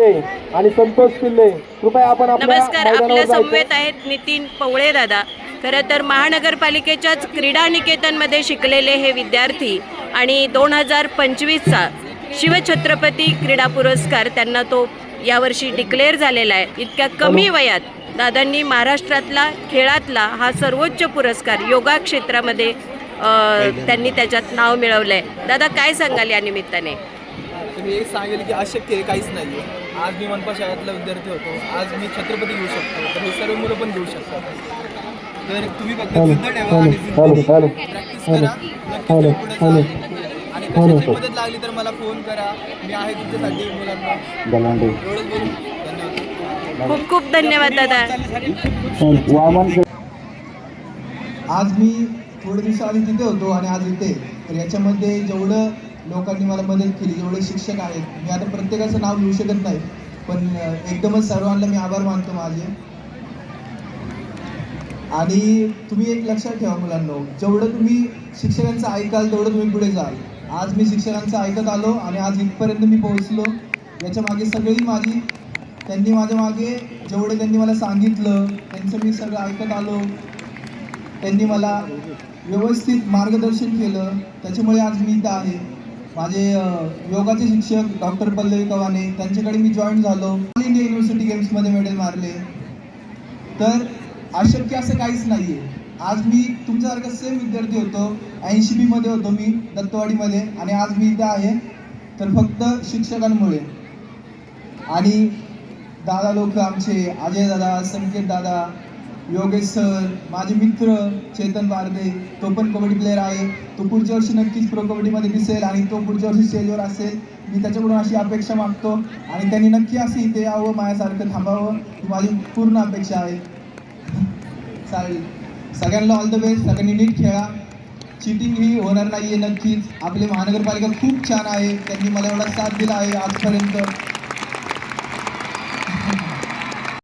शेळके आणि संतोष पिल्ले कृपया आपण नमस्कार आपल्या. समवेत आहेत नितीन पवळे दादा. खरं तर महानगरपालिकेच्याच क्रीडा निकेतनमध्ये शिकलेले हे विद्यार्थी आणि दोन हजार पंचवीसचा शिवछत्रपती क्रीडा पुरस्कार त्यांना तो यावर्षी डिक्लेअर झालेला आहे. इतक्या कमी वयात दादांनी महाराष्ट्रातला खेळातला हा सर्वोच्च पुरस्कार योगा क्षेत्रामध्ये त्यांनी त्याच्यात नाव मिळवलं आहे दादा काय सांगाल या निमित्ताने? मी एक सांगेल की अशक्य काहीच नाही आहे आज मी मनपा शाळेतला विद्यार्थी होतो. आज मी छत्रपती घेऊ शकतो. तर हे सर्व मुलं पण घेऊ शकतात. तर तुम्ही फक्त जिद्द ठेवा आणि जिद्दीने प्रॅक्टिस करा. नक्कीच तुम्ही पुढे जाल. आणि कशाची मदत लागली तर मला फोन करा. मी आहे तुमच्यासाठी मुलांना. एवढंच बोलू धन्यवाद. खूप खूप धन्यवाद दादा. आज मी थोडे दिवस आधी तिथे होतो आणि आज इथे. तर याच्यामध्ये जेवढं लोकांनी मला मदत केली. जेवढे शिक्षक आहेत. मी आता प्रत्येकाचं नाव घेऊ शकत नाही. पण एकदमच सर्वांना मी आभार मानतो माझे. आणि तुम्ही एक लक्षात ठेवा मुलांनो जेवढं तुम्ही शिक्षकांचं ऐकाल तेवढं तुम्ही पुढे जाल. आज मी शिक्षकांचं ऐकत आलो आणि आज इथपर्यंत मी पोहोचलो. याच्या मागे सगळी माझी त्यांनी माझ्या मागे जेवढं त्यांनी मला सांगितलं त्यांचं मी सगळं ऐकत आलो. त्यांनी मला व्यवस्थित मार्गदर्शन केलं. त्याच्यामुळे आज मी इथं आहे. माझे योगाचे शिक्षक डॉक्टर पल्लवी कवाने त्यांच्याकडे मी जॉईन झालो. ऑल इंडिया युनिव्हर्सिटी गेम्समध्ये मेडल मारले. तर अशक्य असं काहीच नाही आहे आज मी तुमच्यासारखा सेम विद्यार्थी होतो. ऐंशी बीमध्ये होतो मी दत्तवाडीमध्ये. आणि आज मी इथं आहे. तर फक्त शिक्षकांमुळे. आणि दादा लोक आमचे अजय दादा संकेत दादा योगेश सर माझे मित्र चेतन बारदे तो पण कबड्डी प्लेअर आहे. तो पुढच्या वर्षी नक्कीच प्रो कबड्डीमध्ये दिसेल आणि तो पुढच्या वर्षी स्टेजवर असेल. मी त्याच्याकडून अशी अपेक्षा मागतो आणि त्यांनी नक्की असे इथे यावं माझ्यासारखं थांबावं. ही माझी पूर्ण अपेक्षा आहे. चालेल. सगळ्यांना ऑल द बेस्ट सगळ्यांनी नीट खेळा. चिटिंग ही होणार नाही आहे नक्कीच. आपली महानगरपालिका खूप छान आहे. त्यांनी मला एवढा साथ दिला आहे आजपर्यंत.